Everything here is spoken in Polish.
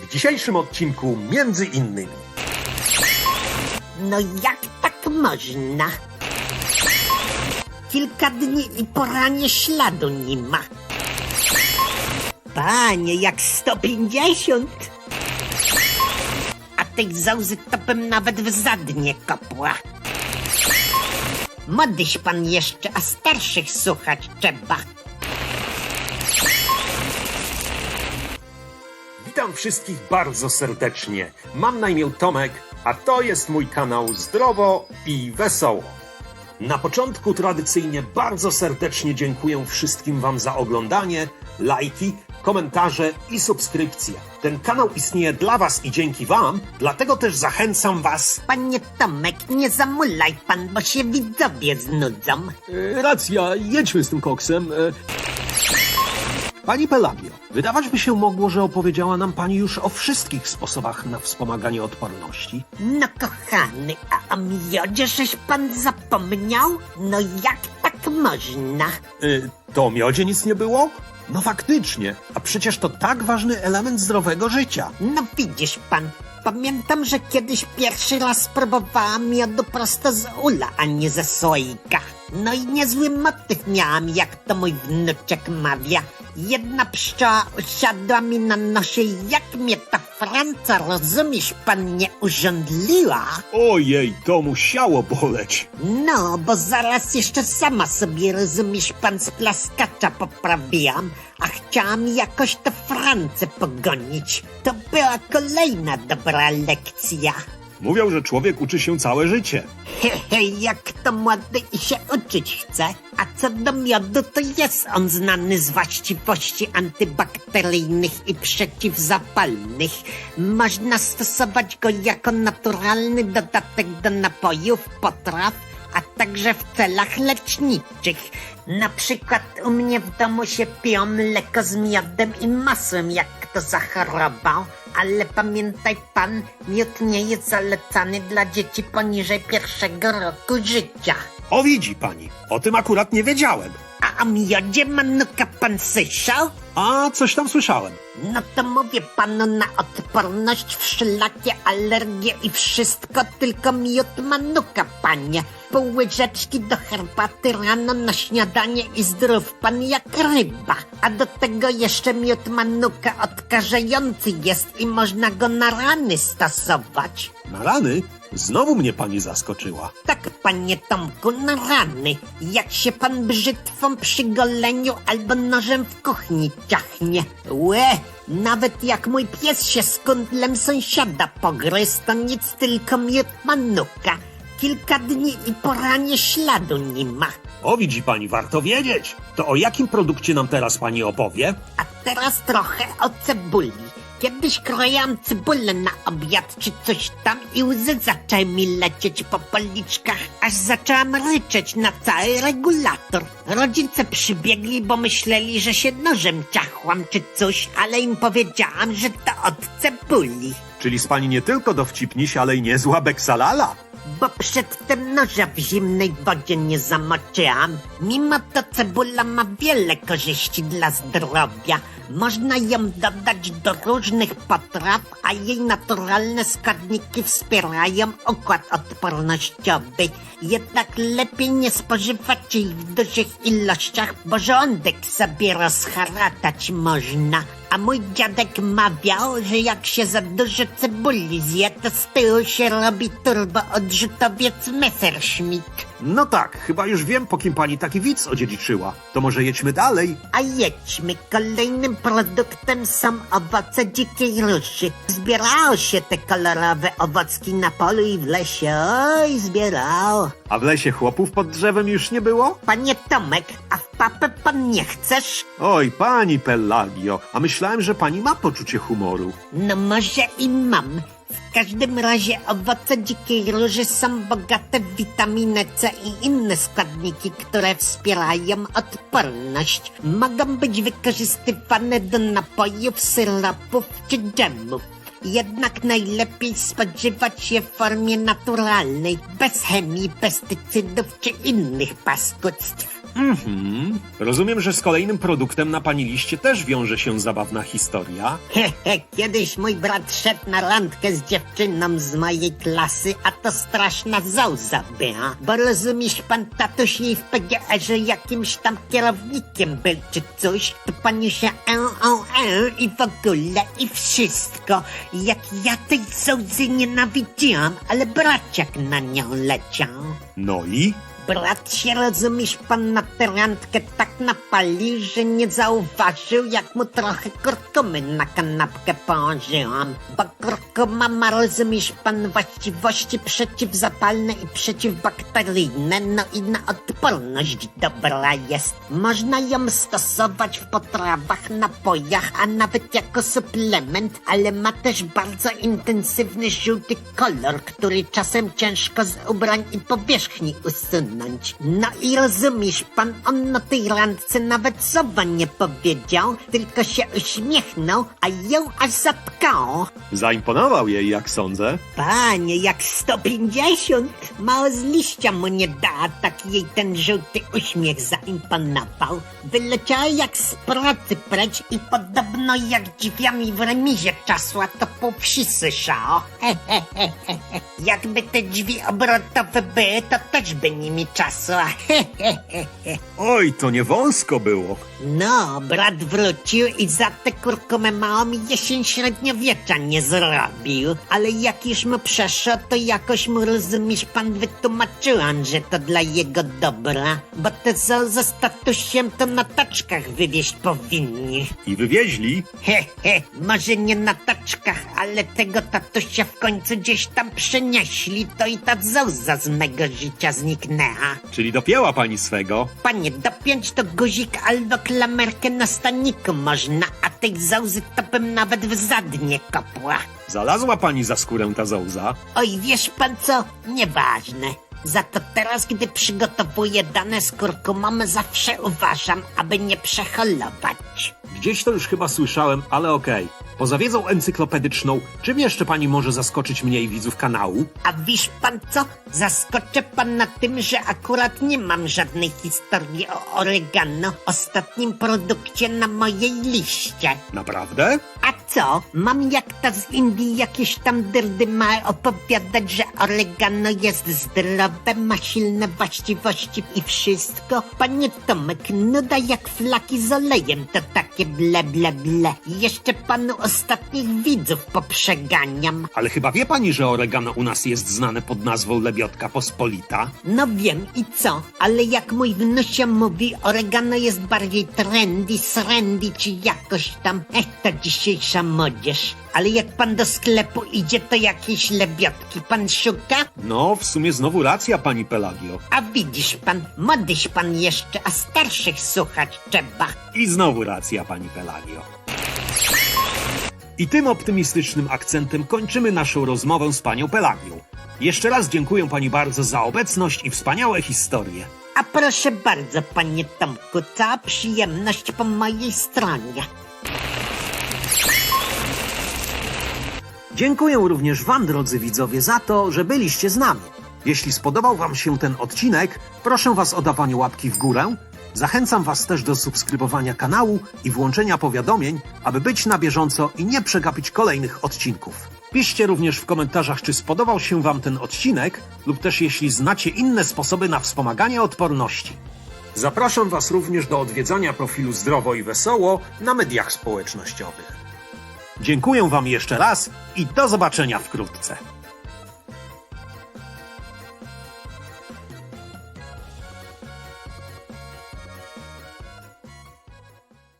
W dzisiejszym odcinku między innymi No jak tak można? Kilka dni i poranie śladu nie ma. Panie, jak 150. A tej załzy to bym nawet w zadnie kopła. Modyś pan jeszcze, a starszych słuchać trzeba. Witam wszystkich bardzo serdecznie. Mam na imię Tomek, a to jest mój kanał Zdrowo i Wesoło. Na początku tradycyjnie bardzo serdecznie dziękuję wszystkim Wam za oglądanie, lajki, komentarze i subskrypcje. Ten kanał istnieje dla Was i dzięki Wam, dlatego też zachęcam Was. Panie Tomek, nie zamulaj pan, bo się widzowie znudzą. E, Racja, jedźmy z tym koksem. E, Pani Pelagio, wydawać by się mogło, że opowiedziała nam Pani już o wszystkich sposobach na wspomaganie odporności. No kochany, a o miodzie żeś pan zapomniał? No jak tak można? Y, to o miodzie nic nie było? No faktycznie, a przecież to tak ważny element zdrowego życia. No widzisz pan, pamiętam, że kiedyś pierwszy raz próbowałam miodu prosto z ula, a nie ze słoika. No i niezły motyw miałam, jak to mój wnuczek mawia. Jedna pszczoła usiadła mi na nosie jak mnie ta Franca, rozumiesz pan, nie urządliła? Ojej, to musiało boleć. No, bo zaraz jeszcze sama sobie, rozumiesz pan, z plaskacza poprawiłam, a chciałam jakoś tę Francę pogonić. To była kolejna dobra lekcja. Mówią, że człowiek uczy się całe życie. Hehe, jak to młody i się uczyć chce. A co do miodu, to jest on znany z właściwości antybakteryjnych i przeciwzapalnych. Można stosować go jako naturalny dodatek do napojów, potraw, a także w celach leczniczych. Na przykład u mnie w domu się piją mleko z miodem i masłem, jak kto zachorował, ale pamiętaj pan, miód nie jest zalecany dla dzieci poniżej pierwszego roku życia. O widzi pani, o tym akurat nie wiedziałem. A o miodzie manuka pan słyszał? A, coś tam słyszałem. No to mówię panu na odporność, wszelakie alergie i wszystko, tylko miód manuka, panie. Pół łyżeczki do herbaty rano na śniadanie i zdrów pan jak ryba. A do tego jeszcze miód manuka odkażający jest i można go na rany stosować. Na rany? Znowu mnie Pani zaskoczyła. Tak, panie Tomku, na rany. Jak się pan brzytwą przy goleniu albo nożem w kuchni ciachnie. Łe, nawet jak mój pies się z kundlem sąsiada pogryzł, to nic tylko miód manuka. Kilka dni i poranie śladu nie ma. O widzi pani, warto wiedzieć. To o jakim produkcie nam teraz pani opowie? A teraz trochę o cebuli. Kiedyś krojałam cebulę na obiad czy coś tam i łzy zaczęły mi lecieć po policzkach, aż zaczęłam ryczeć na cały regulator. Rodzice przybiegli, bo myśleli, że się nożem ciachłam czy coś, ale im powiedziałam, że to od cebuli. Czyli z pani nie tylko dowcipniś, ale i niezła beksalala. Bo przedtem noża w zimnej wodzie nie zamoczyłam. Mimo to cebula ma wiele korzyści dla zdrowia. Można ją dodać do różnych potraw, a jej naturalne składniki wspierają układ odpornościowy. Jednak lepiej nie spożywać jej w dużych ilościach, bo żołądek sobie rozharatać można. A mój dziadek mawiał, że jak się za dużo cebuli zje, to z tyłu się robi turbo odrzutowiec Messerschmitt. No tak, chyba już wiem, po kim pani taki widz odziedziczyła. To może jedźmy dalej. A jedźmy. Kolejnym produktem są owoce dzikiej róży. Zbierało się te kolorowe owocki na polu i w lesie. Oj, zbierało. A w lesie chłopów pod drzewem już nie było? Panie Tomek, a papę pan nie chcesz? Oj, pani Pellagio, a myślałem, że pani ma poczucie humoru. No może i mam. W każdym razie owoce dzikiej róży są bogate w witaminę C i inne składniki, które wspierają odporność. Mogą być wykorzystywane do napojów, syropów czy dżemów. Jednak najlepiej spożywać je w formie naturalnej, bez chemii, pestycydów czy innych paskudztw. Mhm. Rozumiem, że z kolejnym produktem na pani liście też wiąże się zabawna historia. Hehe, kiedyś mój brat szedł na randkę z dziewczyną z mojej klasy, a to straszna zauza była. Bo rozumiesz, pan tatuś jej w PGR-ze jakimś tam kierownikiem był czy coś, to pani się e, e, i w ogóle i wszystko. Jak ja tej zauzy nienawidziłam, ale braciak na nią leciał. No i? Brat się, rozumiesz, pan na tę tak napalił, że nie zauważył, jak mu trochę kurkumy na kanapkę położyłam. Bo kurkuma ma, rozumiesz, pan właściwości przeciwzapalne i przeciwbakteryjne, no i na odporność dobra jest. Można ją stosować w potrawach, napojach, a nawet jako suplement, ale ma też bardzo intensywny żółty kolor, który czasem ciężko z ubrań i powierzchni usunąć. No i rozumiesz pan, on na tej randce nawet słowa nie powiedział, tylko się uśmiechnął, a ją aż zapkało. Zaimponował jej, jak sądzę. Panie, jak 150! Mało z liścia mu nie da, a tak jej ten żółty uśmiech zaimponował. Wyleciała jak z pracy precz i podobno jak drzwiami w remizie czasła, to pół wsi słyszało. Jakby te drzwi obrotowe były, to też by nimi czasła. Oj, to nie wąsko było. No, brat wrócił i za tę kurkumę małą mi jesień średniowiecza nie zrobił. Ale jak już mu przeszło, to jakoś mu rozumiesz pan wytłumaczyłam, że to dla jego dobra. Bo te zo ze statusiem to na taczkach wywieźć powinni. I wywieźli. He, he, może nie na taczkach, ale tego tatusia w końcu gdzieś tam przenieśli, to i ta zauza z mego życia zniknęła. Czyli dopięła pani swego. Panie, dopiąć to guzik albo klamerkę na staniku można, a tej zauzy to bym nawet w zadnie kopła. Zalazła pani za skórę ta zołza. Oj, wiesz pan co? Nieważne. Za to teraz, gdy przygotowuję dane z kurkumą, zawsze uważam, aby nie przeholować. Gdzieś to już chyba słyszałem, ale okej. Poza wiedzą encyklopedyczną, czym jeszcze pani może zaskoczyć mnie i widzów kanału? A wiesz pan co? Zaskoczę pan na tym, że akurat nie mam żadnej historii o oregano, ostatnim produkcie na mojej liście. Naprawdę? A co? Mam jak ta z Indii jakieś tam dyrdy ma opowiadać, że oregano jest zdrowe, ma silne właściwości i wszystko? Panie Tomek, nuda jak flaki z olejem, to takie ble ble ble. Jeszcze panu ostatnich widzów poprzeganiam. Ale chyba wie pani, że oregano u nas jest znane pod nazwą lebiotka pospolita? No wiem i co, ale jak mój wnusio mówi, oregano jest bardziej trendy, srendy czy jakoś tam. Ech, ta dzisiejsza młodzież. Ale jak pan do sklepu idzie, to jakieś lebiotki pan szuka? No, w sumie znowu racja, pani Pelagio. A widzisz pan, młodyś pan jeszcze, a starszych słuchać trzeba. I znowu racja, pani Pelagio. I tym optymistycznym akcentem kończymy naszą rozmowę z panią Pelagią. Jeszcze raz dziękuję pani bardzo za obecność i wspaniałe historie. A proszę bardzo, panie Tomku, cała przyjemność po mojej stronie. Dziękuję również Wam, drodzy widzowie, za to, że byliście z nami. Jeśli spodobał Wam się ten odcinek, proszę Was o dawanie łapki w górę. Zachęcam Was też do subskrybowania kanału i włączenia powiadomień, aby być na bieżąco i nie przegapić kolejnych odcinków. Piszcie również w komentarzach, czy spodobał się Wam ten odcinek, lub też jeśli znacie inne sposoby na wspomaganie odporności. Zapraszam Was również do odwiedzania profilu Zdrowo i Wesoło na mediach społecznościowych. Dziękuję Wam jeszcze raz i do zobaczenia wkrótce.